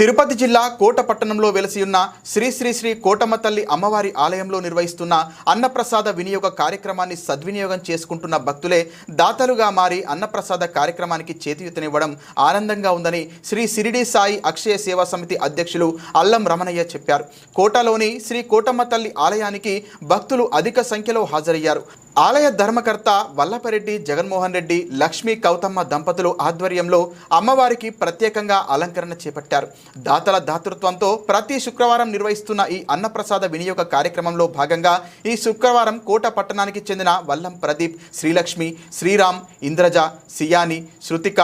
తిరుపతి జిల్లా కోట పట్టణంలో వెలసి ఉన్న శ్రీ శ్రీ శ్రీ కోటమ్మ తల్లి అమ్మవారి ఆలయంలో నిర్వహిస్తున్న అన్నప్రసాద వినియోగ కార్యక్రమాన్ని సద్వినియోగం చేసుకుంటున్న భక్తులే దాతలుగా మారి అన్నప్రసాద కార్యక్రమానికి చేతియుతనివ్వడం ఆనందంగా ఉందని శ్రీ సిరిడి సాయి అక్షయ సేవా సమితి అధ్యక్షులు అల్లం రమణయ్య చెప్పారు. కోటలోని శ్రీ కోటమ్మ తల్లి ఆలయానికి భక్తులు అధిక సంఖ్యలో హాజరయ్యారు. ఆలయ ధర్మకర్త వల్లపరెడ్డి జగన్మోహన్ రెడ్డి లక్ష్మీ కౌతమ్మ దంపతులు ఆధ్వర్యంలో అమ్మవారికి ప్రత్యేకంగా అలంకరణ చేపట్టారు. దాతల దాతృత్వంతో ప్రతి శుక్రవారం నిర్వహిస్తున్న ఈ అన్నప్రసాద వినియోగ కార్యక్రమంలో భాగంగా ఈ శుక్రవారం కోట పట్టణానికి చెందిన వల్లం ప్రదీప్ శ్రీలక్ష్మి శ్రీరామ్ ఇంద్రజ సియాని శృతిక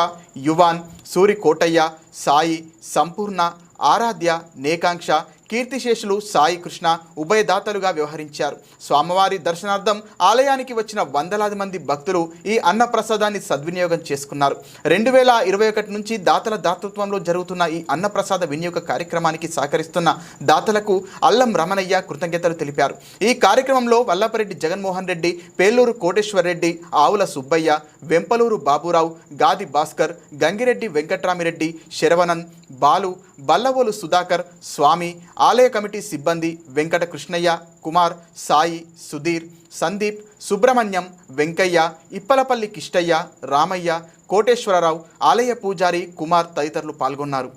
యువాన్ సూరి కోటయ్య సాయి సంపూర్ణ ఆరాధ్య నేకాంక్ష కీర్తిశేషులు సాయి కృష్ణ ఉభయదాతలుగా వ్యవహరించారు. స్వామివారి దర్శనార్థం ఆలయానికి వచ్చిన వందలాది మంది భక్తులు ఈ అన్నప్రసాదాన్ని సద్వినియోగం చేసుకున్నారు. రెండు వేల ఇరవై ఒకటి నుంచి దాతల దాతృత్వంలో జరుగుతున్న ఈ అన్నప్రసాద వినియోగ కార్యక్రమానికి సహకరిస్తున్న దాతలకు అల్లం రమణయ్య కృతజ్ఞతలు తెలిపారు. ఈ కార్యక్రమంలో వల్లపరెడ్డి జగన్మోహన్ రెడ్డి పేలూరు కోటేశ్వర్ రెడ్డి ఆవుల సుబ్బయ్య వెంపలూరు బాబురావు గాది భాస్కర్ గంగిరెడ్డి వెంకట్రామిరెడ్డి శరవణన్ బాలు బల్లవోలు సుధాకర్ స్వామి ఆలయ కమిటీ సిబ్బంది వెంకట కృష్ణయ్య కుమార్ సాయి సుధీర్ సందీప్ సుబ్రహ్మణ్యం వెంకయ్య ఇప్పలపల్లి కిష్టయ్య రామయ్య కోటేశ్వరరావు ఆలయ పూజారి కుమార్ తదితరులు పాల్గొన్నారు.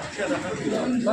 どうぞ。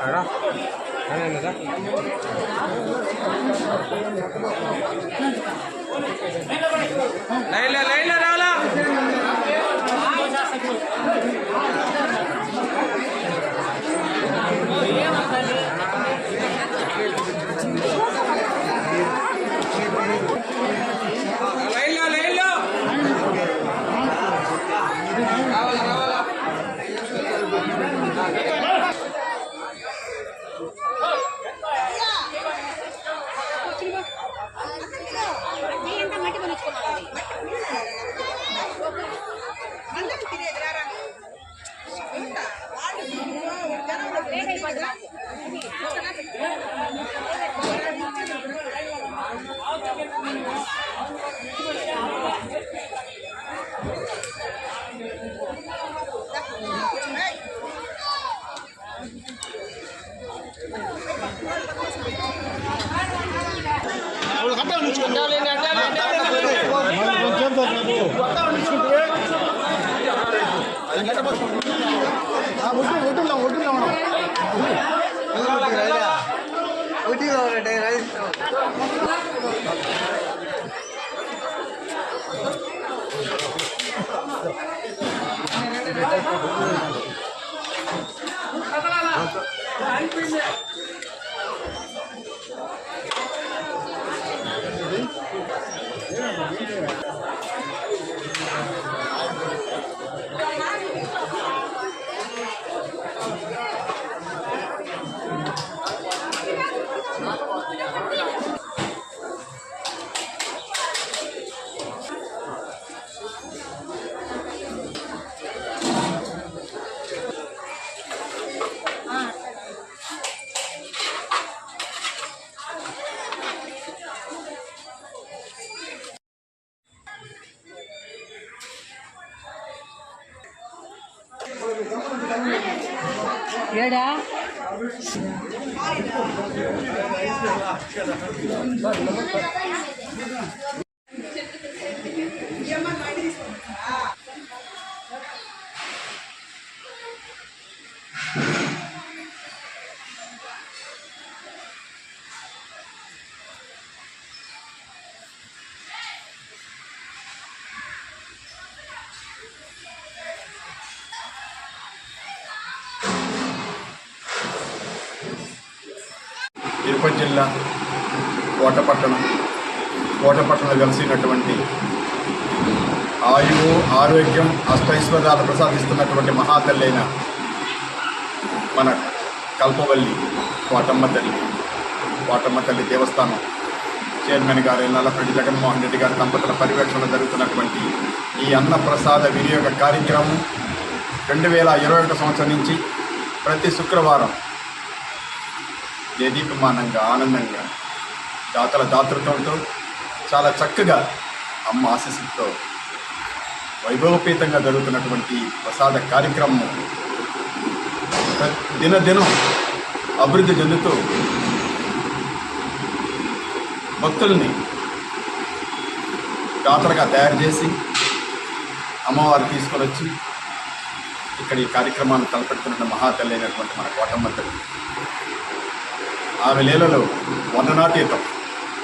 அழகா என்னதா இல்லை இல்லை Kita mau Eso es lo. ஏடா? తిరుపతి జిల్లా కోటపట్టణం. కోటపట్టణంలో కలిసినటువంటి ఆయువు ఆరోగ్యం అష్టైశ్వర్యాలు ప్రసాదిస్తున్నటువంటి మహాతల్లైన మన కల్పవల్లి కోటమ్మ తల్లి కోటమ్మ తల్లి దేవస్థానం చైర్మన్ గారు నల్లపరెడ్డి జగన్మోహన్ రెడ్డి గారి దంపతుల పర్యవేక్షణ జరుగుతున్నటువంటి ఈ అన్నప్రసాద వినియోగ కార్యక్రమం రెండు వేల ఇరవై ఒకటి సంవత్సరం నుంచి ప్రతి శుక్రవారం దేదీపమానంగా ఆనందంగా దాతల దాతృత్వంతో చాలా చక్కగా అమ్మ ఆశీస్సుతో వైభవపేతంగా జరుగుతున్నటువంటి ప్రసాద కార్యక్రమం. దినదినం అభివృద్ధి చెందుతూ భక్తుల్ని దాతలుగా తయారు చేసి అమ్మవారు తీసుకొని వచ్చి ఇక్కడ ఈ కార్యక్రమాన్ని తలపెడుతున్న మహాతల్లి అయినటువంటి మన కోటమ్మ తల్లి. ఆమె లీలలో వర్ణనాతీతం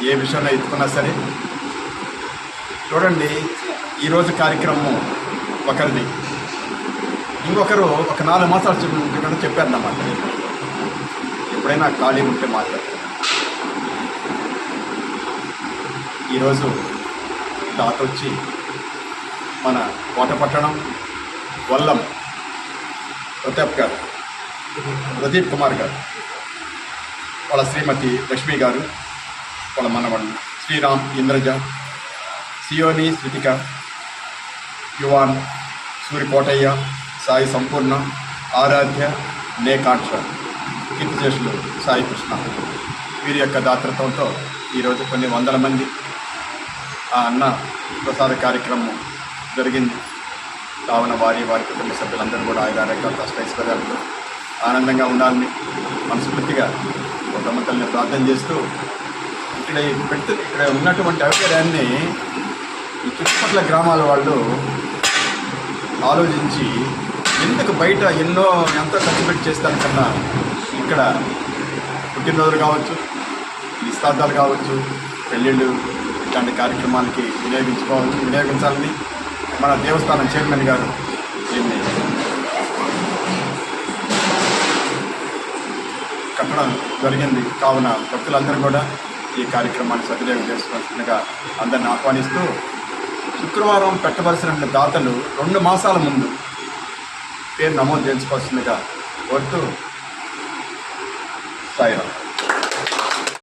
ఏ విషయంలో ఎత్తుకున్నా సరే. చూడండి ఈరోజు కార్యక్రమం ఒకరిది. ఇంకొకరు ఒక నాలుగు మాసాలు చెప్పి చెప్పారు అన్నమాట ఎప్పుడైనా ఖాళీ ఉంటే మాట్లాడుతున్నాను ఈరోజు తాత వచ్చి మన కోటపట్టణం వల్లం ప్రతాప్ గారు ప్రదీప్ కుమార్ గారు. వాళ్ళ శ్రీమతి లక్ష్మి గారు వాళ్ళ మనవడు శ్రీరామ్ ఇంద్రజ సియోని శృతిక యువాన్ సూరికోటయ్య సాయి సంపూర్ణ ఆరాధ్య నేకాంక్ష కీర్తిశేషులు సాయి కృష్ణ. వీరి యొక్క దాతృత్వంతో ఈరోజు కొన్ని వందల మంది ఆ అన్న ప్రసాద కార్యక్రమం జరిగింది. కావున వారి వారి కుటుంబ సభ్యులందరూ కూడా ఆయన రకాల అష్టైశ్వర్యాలతో ఆనందంగా ఉండాలని మనస్ఫూర్తిగా కుటుంబ తల్లిని ప్రార్థన చేస్తూ ఇక్కడ ఈ ఇక్కడ ఉన్నటువంటి అభిప్రాయాన్ని ఈ చుట్టుపక్కల గ్రామాల వాళ్ళు ఆలోచించి ఎందుకు బయట ఎన్నో ఎంత ఖర్చు పెట్టి చేస్తాను కన్నా ఇక్కడ పుట్టినరోజులు కావచ్చు నిస్తార్థాలు కావచ్చు పెళ్ళిళ్ళు ఇట్లాంటి కార్యక్రమాలకి వినియోగించుకోవచ్చు వినియోగించాలని మన దేవస్థానం చైర్మన్ గారు కట్టడం జరిగింది. కావున భక్తులందరూ కూడా ఈ కార్యక్రమాన్ని సద్వినియోగం చేసుకోవాల్సిందిగా అందరిని ఆహ్వానిస్తూ శుక్రవారం పెట్టవలసిన దాతలు రెండు మాసాల ముందు పేరు నమోదు చేసుకోవాల్సిందిగా కోరుతూ సాయిరామ్.